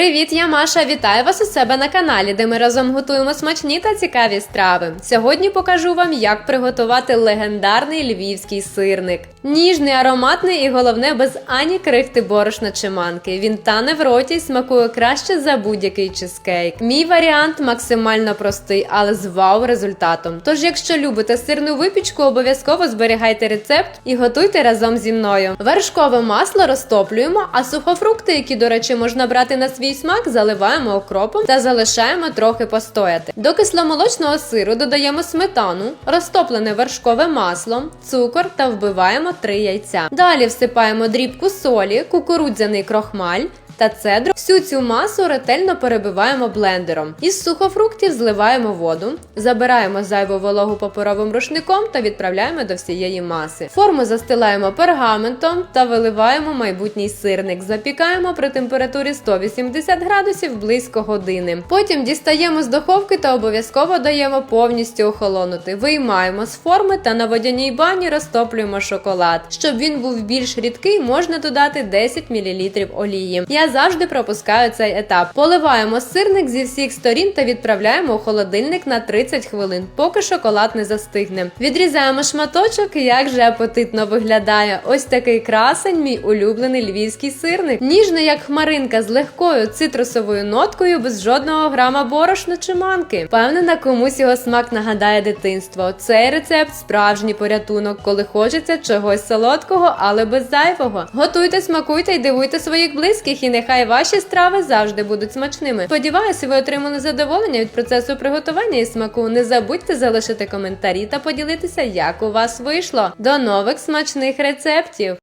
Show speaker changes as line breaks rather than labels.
Привіт, я Маша. Вітаю вас у себе на каналі, де ми разом готуємо смачні та цікаві страви. Сьогодні покажу вам, як приготувати легендарний львівський сирник. Ніжний, ароматний і головне без ані крихти борошна чи манки. Він тане в роті і смакує краще за будь-який чизкейк. Мій варіант максимально простий, але з вау результатом. Тож, якщо любите сирну випічку, обов'язково зберігайте рецепт і готуйте разом зі мною. Вершкове масло розтоплюємо, а сухофрукти, які, до речі, можна брати на свій смак, заливаємо окропом та залишаємо трохи постояти. До кисломолочного сиру додаємо сметану, розтоплене вершкове масло, цукор та вбиваємо 3 яйця. Далі всипаємо дрібку солі, кукурудзяний крохмаль. Та цедру всю цю масу ретельно перебиваємо блендером. Із сухофруктів зливаємо воду, забираємо зайву вологу паперовим рушником та відправляємо до всієї маси. Форму застилаємо пергаментом та виливаємо майбутній сирник. Запікаємо при температурі 180 градусів близько години. Потім дістаємо з духовки та обов'язково даємо повністю охолонути. Виймаємо з форми та на водяній бані розтоплюємо шоколад. Щоб він був більш рідкий, можна додати 10 мл олії. Я завжди пропускаю цей етап. Поливаємо сирник зі всіх сторін та відправляємо у холодильник на 30 хвилин, поки шоколад не застигне. Відрізаємо шматочок, і як же апетитно виглядає. Ось такий красень, мій улюблений львівський сирник. Ніжний, як хмаринка, з легкою цитрусовою ноткою, без жодного грама борошна чи манки. Впевнена, комусь його смак нагадає дитинство. Цей рецепт справжній порятунок, коли хочеться чогось солодкого, але без зайвого. Готуйте, смакуйте і дивуйте своїх близьких, і нехай ваші страви завжди будуть смачними. Сподіваюся, ви отримали задоволення від процесу приготування і смаку. Не забудьте залишити коментарі та поділитися, як у вас вийшло. До нових смачних рецептів!